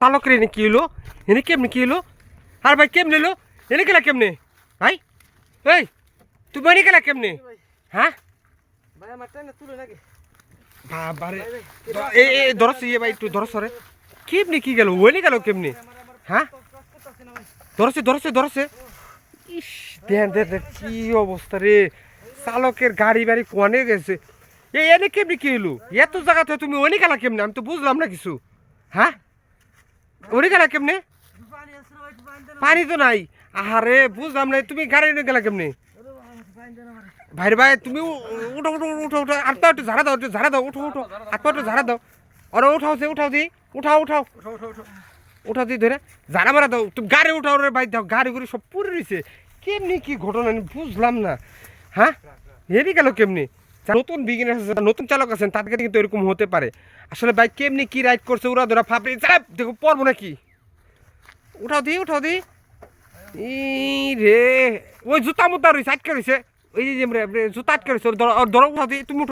চালকের এনে কি হলো? এনে কেমনে কি হলো? আর ভাই কেমনে এলো এনে গেলা কেমনে? ভাই এই তুমি এনে গেলা কেমনে? হ্যাঁ? ভাই আমার টাইনে তুলে নাকি? বাবারে এ এ ধরস ইয়ে ভাই একটু ধরস রে কেমনে কি গেল? ওনে গেল কেমনে? হ্যাঁ? ধরছে ধরছে ধরছে ইস দেন দেন কি অবস্থা রে। চালকের গাড়ি বাড়ি কোয়ানে গেছে? এ এনে কেমনে কি হলো? এত জায়গাতে তুমি ওনে গেলা কেমনে? আমি তো বুঝলাম না কিছু। হ্যাঁ? ওনে গেলা কেমনে? পানি তো নাই। আহারে, বুঝলাম না, তুমি গাড়ি নিয়ে গেলা কেমনে? ভাই ভাই, তুমি উঠো উঠো উঠো উঠো আর একটু ঝাড়া দাও, একটু ঝাড়া দাও, উঠো উঠো পা একটু ঝাড়া দাও। আরে উঠাও সে, উঠাও দি উঠাও উঠাও। উঠো উঠো উঠো উঠাও দি ধরে, ঝাড়া মারা দাও। তুমি গাড়ি উঠাও রে ভাই, দাও, গাড়ি করে সব পুরে রয়েছে কেমনি কি ঘটনা বুঝলাম না। হ্যাঁ? হেরি গেল কেমনি? নতুন বিগিনার আছে নতুন চালক আছেন, তাদেরকে কিন্তু এরকম হতে পারে। আসলে বাইক কেমনি কি রাইড করছে, ওরা ধরা ফাপড়ি চাপ দেখো, পড়ব নাকি? উঠাও দি উঠাও দি। ই রে ওই জুতা মুতা রয়েছে, আটকে রয়েছে। ওই যে জুতা আটকে রয়েছে ধরো ধরো, উঠাও দি, তুমি।